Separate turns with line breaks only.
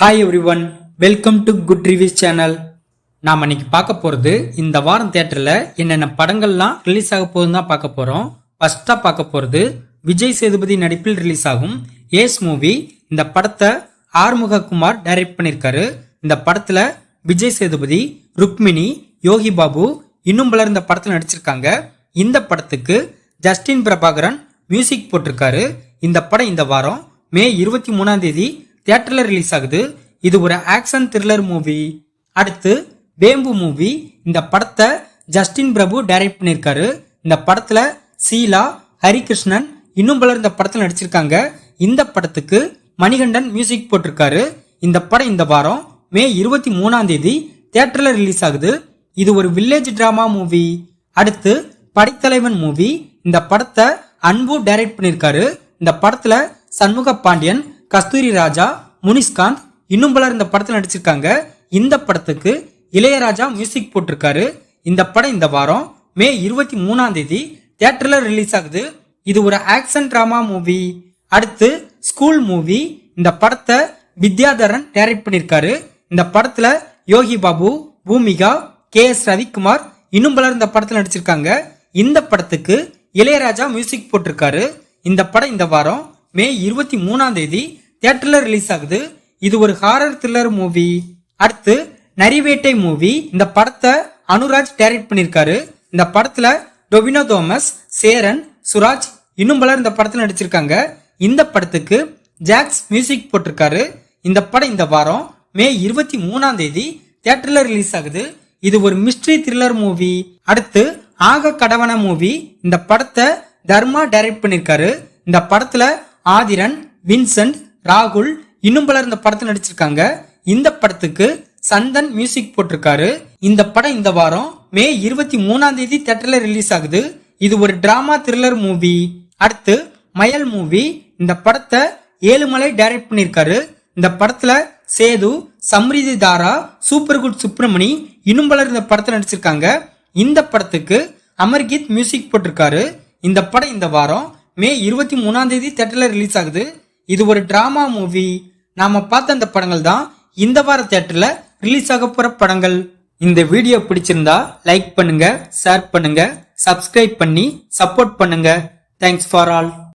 Hi everyone welcome to good reviews channel நாம் இன்னைக்கு பார்க்க போகிறது இந்த வாரம் தேட்டரில் என்னென்ன படங்கள்லாம் ரிலீஸ் ஆக போகுதுன்னு தான் பார்க்க போகிறோம் ஃபஸ்ட்டாக பார்க்க போகிறது விஜய் சேதுபதி நடிப்பில் ரிலீஸ் ஆகும். ஏஸ் மூவி இந்த படத்தை ஆறுமுககுமார் டைரக்ட் பண்ணியிருக்காரு. இந்த படத்தில் விஜய் சேதுபதி ருக்மிணி யோகி பாபு இன்னும் பலர் இந்த படத்தில் நடிச்சிருக்காங்க. இந்த படத்துக்கு ஜஸ்டின் பிரபாகரன் மியூசிக் போட்டிருக்காரு. இந்த படம் இந்த வாரம் மே இருபத்தி மூணாம் தேதி தியேட்டர்ல ரிலீஸ் ஆகுது. இது ஒரு ஆக்ஷன் த்ரில்லர் மூவி அடுத்து வேம்பு மூவி இந்த படத்தை ஜஸ்டின் பிரபு டைரக்ட் பண்ணியிருக்காரு. இந்த படத்துல சீலா ஹரிகிருஷ்ணன் இன்னும் பலர் இந்த படத்தில் நடிச்சிருக்காங்க. இந்த படத்துக்கு மணிகண்டன் மியூசிக் போட்டிருக்காரு. இந்த படம் இந்த வாரம் மே இருபத்தி மூணாம் தேதி தியேட்டர்ல ரிலீஸ் ஆகுது. இது ஒரு வில்லேஜ் டிராமா மூவி அடுத்து படைத்தலைவன் மூவி இந்த படத்தை அன்பு டைரக்ட் பண்ணியிருக்காரு. இந்த படத்துல சண்முக பாண்டியன் கஸ்தூரி ராஜா முனிஷ்காந்த் இன்னும் பலர் இந்த படத்தில் நடிச்சிருக்காங்க. இந்த படத்துக்கு இளையராஜா மியூசிக் போட்டிருக்காரு. இந்த படம் இந்த வாரம் மே இருபத்தி மூணாம் தேதி தியேட்டரில் ரிலீஸ் ஆகுது. இது ஒரு ஆக்ஷன் ட்ராமா மூவி அடுத்து ஸ்கூல் மூவி இந்த படத்தை வித்யாதரன் டைரக்ட் பண்ணியிருக்காரு. இந்த படத்தில் யோகி பாபு பூமிகா கே எஸ் ரவிக்குமார் இன்னும் பலர் இந்த படத்தில் நடிச்சிருக்காங்க. இந்த படத்துக்கு இளையராஜா மியூசிக் போட்டிருக்காரு. இந்த படம் இந்த வாரம் மே இருபத்தி மூணாம் தேதி தியேட்டர்ல ரிலீஸ் ஆகுது. இது ஒரு ஹாரர் த்ரில்லர் மூவி அடுத்து நரிவேட்டை மூவி இந்த படத்தை அனுராஜ் டைரக்ட் பண்ணியிருக்காரு. இந்த படத்துல டொவினோ தோமஸ் சேரன் சுராஜ் இன்னும் பலர் இந்த படத்தில் நடிச்சிருக்காங்க. இந்த படத்துக்கு ஜாக்ஸ் மியூசிக் போட்டிருக்காரு. இந்த படம் இந்த வாரம் மே இருபத்தி மூணாம் தேதி தியேட்டர்ல ரிலீஸ் ஆகுது. இது ஒரு மிஸ்ட்ரி த்ரில்லர் மூவி அடுத்து ஆக கடவன மூவி இந்த படத்தை தர்மா டைரக்ட் பண்ணிருக்காரு இந்த படத்துல ஆதிரன் வின்சென்ட் ராகுல் இன்னும் பலர் இந்த படத்துல நடிச்சிருக்காங்க. இந்த படத்துக்கு சந்தன் மியூசிக் போட்டிருக்காரு. இந்த படம் இந்த வாரம் மே இருபத்தி மூணாம் தேதி தேட்டர்ல ரிலீஸ் ஆகுது. இது ஒரு டிராமா த்ரில்லர் மூவி அடுத்து மயல் மூவி இந்த படத்தை ஏழுமலை டைரக்ட் பண்ணியிருக்காரு. இந்த படத்துல சேது சம்ரிதி தாரா சூப்பர் குட் சுப்பிரமணி இன்னும் பலர் இந்த படத்தை நடிச்சிருக்காங்க. இந்த படத்துக்கு அமர்கீத் மியூசிக் போட்டிருக்காரு. இந்த படம் இந்த வாரம் மே இருபத்தி மூணாம் தேதி தேட்டரில் ரிலீஸ் ஆகுது. இது ஒரு டிராமா மூவி நாம பார்த்த அந்த படங்கள் தான் இந்த வார தேட்டரில் ரிலீஸ் ஆக போற படங்கள். இந்த வீடியோ பிடிச்சிருந்தா லைக் பண்ணுங்க ஷேர் பண்ணுங்க சப்ஸ்கிரைப் பண்ணி சப்போர்ட் பண்ணுங்க. Thanks for all